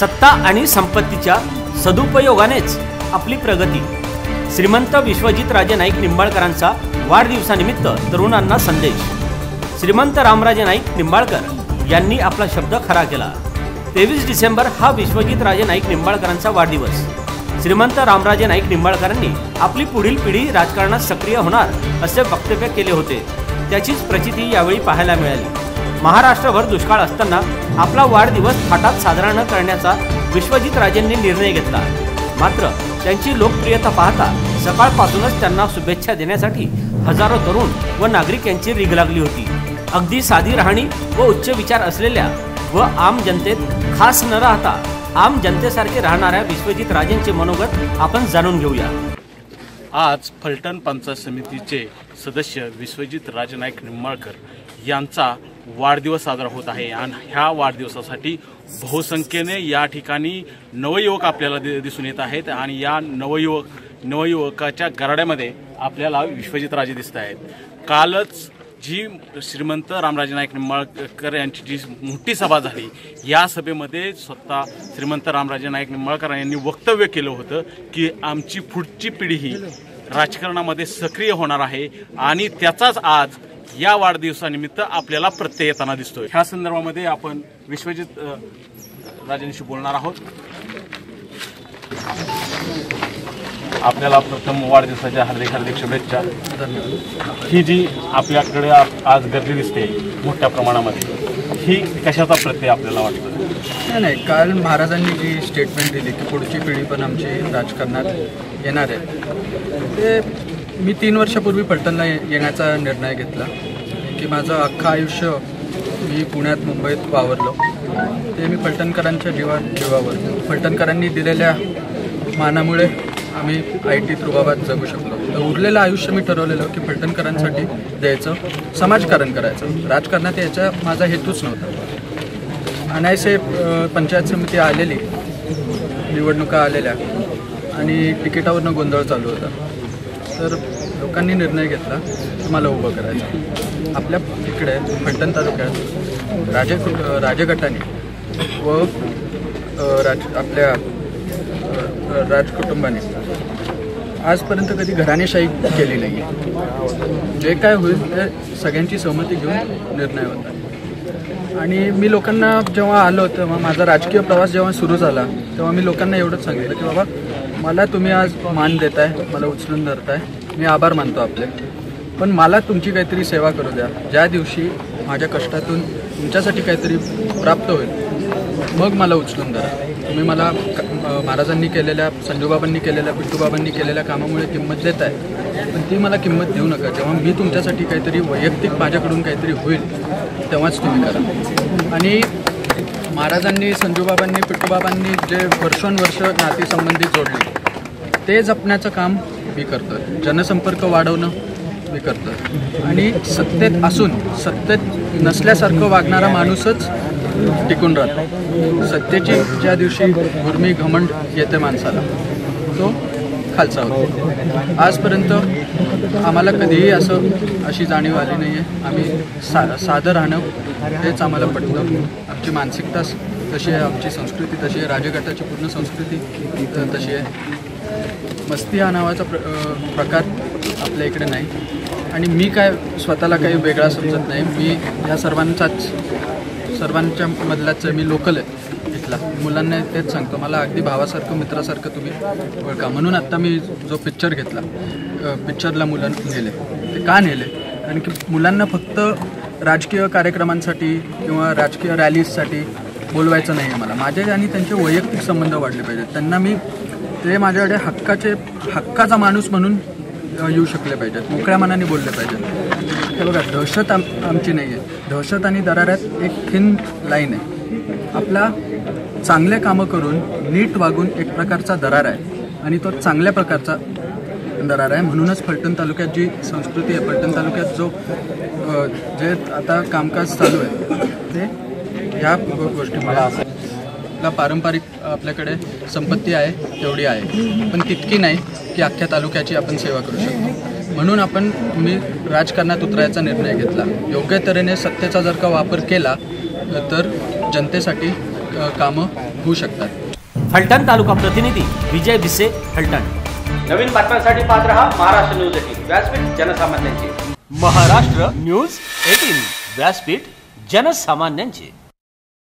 सत्ता आणि संपत्तीच्या सदुपयोगानेच आपली प्रगती. श्रीमंत विश्वजित राजे नाईक निंबाळकरांचा वाढदिवसानिमित्त तरुणांना संदेश. श्रीमंत रामराजे नाईक निंबाळकर यांनी आपला शब्द खरा केला. तेवीस डिसेंबर हा विश्वजित राजे नाईक निंबाळकरांचा वाढदिवस. श्रीमंत रामराजे नाईक निंबाळकरांनी आपली पुढील पिढी राजकारणात सक्रिय होणार असे वक्तव्य केले होते. त्याचीच प्रचिती यावेळी पाहायला मिळाली. महाराष्ट्रभर दुष्काळ असताना आपला वाढदिवस थाटात साजरा न करण्याचा विश्वजित राजेंनी निर्णय घेतला. मात्र त्यांची लोकप्रियता पाहता सकाळपासूनच त्यांना शुभेच्छा देण्यासाठी हजारो तरुण व नागरिक यांची रीग लागली होती. अगदी साधी राहणी व उच्च विचार असलेल्या व आम जनतेत खास न राहता आम जनतेसारखे राहणाऱ्या विश्वजित राजेंचे मनोगत आपण जाणून घेऊया. आज फलटण पंचायत समितीचे सदस्य विश्वजित राजनाईक निंबाळकर यांचा वाढदिवस साजरा होत आहे. आणि ह्या वाढदिवसासाठी बहुसंख्येने या ठिकाणी नवयुवक आपल्याला दि- दिसून येत आहेत आणि या नवयुवक नवयुवकाच्या गराड्यामध्ये आपल्याला विश्वजित राजे दिसत आहेत. कालच जी श्रीमंत रामराजे नाईक निंबाळकर यांची जी मोठी सभा झाली या सभेमध्ये स्वतः श्रीमंत रामराजे नाईक निंबाळकर यांनी वक्तव्य केलं होतं की आमची पुढची पिढी ही राजकारणामध्ये सक्रिय होणार आहे आणि त्याचाच आज या वाढदिवसानिमित्त आपल्याला प्रत्यय येताना दिसतोय. ह्या संदर्भामध्ये आपण विश्वजित राजांशी बोलणार आहोत. आपल्याला प्रथम वाढदिवसाच्या हार्दिक हार्दिक शुभेच्छा. ही जी आपल्याकडे आज गर्दी दिसते मोठ्या प्रमाणामध्ये ही कशाचा प्रत्यय आपल्याला वाटतो नाही नाही काल महाराजांनी जी स्टेटमेंट दिली की पुढची पिढी पण आमची राजकारणात येणार आहे. ते मी तीन वर्षापूर्वी पलटणला येण्याचा निर्णय घेतला. की माझं अख्खं आयुष्य मी पुण्यात मुंबईत वावरलो. ते मी पलटणकरांच्या जीवा जीवावर पलटणकरांनी दिलेल्या मानामुळे आम्ही आय टी रुबाबात जगू शकलो. तर उरलेलं आयुष्य मी ठरवलेलं की पलटणकरांसाठी द्यायचं समाजकारण करायचं. राजकारणात यायचा माझा हेतूच नव्हता. अनायसे पंचायत समिती आलेली निवडणुका आलेल्या आणि तिकिटावरनं गोंधळ चालू होता. सर लोकांनी निर्णय घेतला तुम्हाला मला उभं करायचं आपल्या इकडे फलटण तालुक्यात राजे राजगटाने व राज आपल्या राजकुटुंबाने आजपर्यंत कधी घराणेशाही केली नाही आहे जे काय होईल ते सगळ्यांची सहमती घेऊन निर्णय होता आणि मी लोकांना जेव्हा आलो तेव्हा माझा राजकीय प्रवास जेव्हा सुरू झाला तेव्हा मी लोकांना एवढंच सांगितलं की बाबा मला तुम्ही आज मान देताय मला उचलून धरताय. मी आभार मानतो आपले. पण मला तुमची काहीतरी सेवा करू द्या. ज्या दिवशी माझ्या कष्टातून तुमच्यासाठी काहीतरी प्राप्त होईल मग मला उचलून धरा. तुम्ही मला महाराजांनी केलेल्या संजूबाबांनी केलेल्या पिट्टूबाबांनी केलेल्या कामामुळे किंमत देत आहे पण ती मला किंमत देऊ नका. जेव्हा मी तुमच्यासाठी काहीतरी वैयक्तिक माझ्याकडून काहीतरी होईल तेव्हाच तुम्ही करा. आणि महाराजांनी संजूबाबांनी पिट्टूबाबांनी जे वर्षोनवर्ष नातीसंबंधी जोडली ते जपण्याचं काम मी करतो जनसंपर्क वाढवणं मी करतो आणि सत्तेत असून सत्तेत नसल्यासारखं वागणारा माणूसच टिकून राहतो. सत्तेची ज्या दिवशी घुर्मी घमंड येते माणसाला तो खालचा होतो. आजपर्यंत आम्हाला कधीही असं अशी जाणीव आली नाही आहे आम्ही सा साधं राहणं हेच आम्हाला पटलं आमची मानसिकता तशी आहे आमची संस्कृती तशी आहे राजगटाची पूर्ण संस्कृती तशी आहे. मस्ती हा नावाचा प्र प्रकार आपल्या इकडे नाही. आणि मी काय स्वतःला काही वेगळा समजत नाही. मी ह्या सर्वांचाच सर्वांच्या मधलाच मी लोकल आहे. घेतला मुलांना तेच सांगतो. मला अगदी भावासारखं मित्रासारखं तुम्ही ओळखा. म्हणून आत्ता मी जो पिक्चर घेतला पिक्चरला मुलं नेले. ते का नेले? कारण की मुलांना फक्त राजकीय कार्यक्रमांसाठी किंवा राजकीय रॅलीजसाठी बोलवायचं नाही आहे मला. माझे आणि त्यांचे वैयक्तिक संबंध वाढले पाहिजेत. त्यांना मी ते माझ्याकडे हक्काचे हक्काचा माणूस म्हणून येऊ शकले पाहिजेत. मोकळ्या मनाने बोलले पाहिजेत. हे बघा दहशत आम आमची नाही आहे दहशत आणि दराऱ्यात एक थिन लाईन आहे. आपला चांगले कामं करून नीट वागून एक प्रकारचा दरार आहे. आणि तो चांगल्या प्रकारचा दरार आहे. म्हणूनच फलटण तालुक्यात जी संस्कृती आहे फलटण तालुक्यात जो जे आता कामकाज चालू आहे ते ह्या गोष्टी मला असं आपला पारंपरिक आपल्याकडे संपत्ती आहे तेवढी आहे. पण तितकी नाही की अख्ख्या तालुक्याची आपण सेवा करू शकतो. म्हणून आपण मी राजकारणात उतरायचा निर्णय घेतला. योग्य तऱ्हेने सत्तेचा जर का वापर केला तर जनतेसाठी कामं होऊ शकतात. फलटण तालुका प्रतिनिधी विजय भिसे फलटण. नवीन बातम्यांसाठी पाहत रहा महाराष्ट्र न्यूज एटीन. व्यासपीठ जनसामान्यांचे. Maharashtra news eighteen. व्यासपीठ जनसामान्यांचे.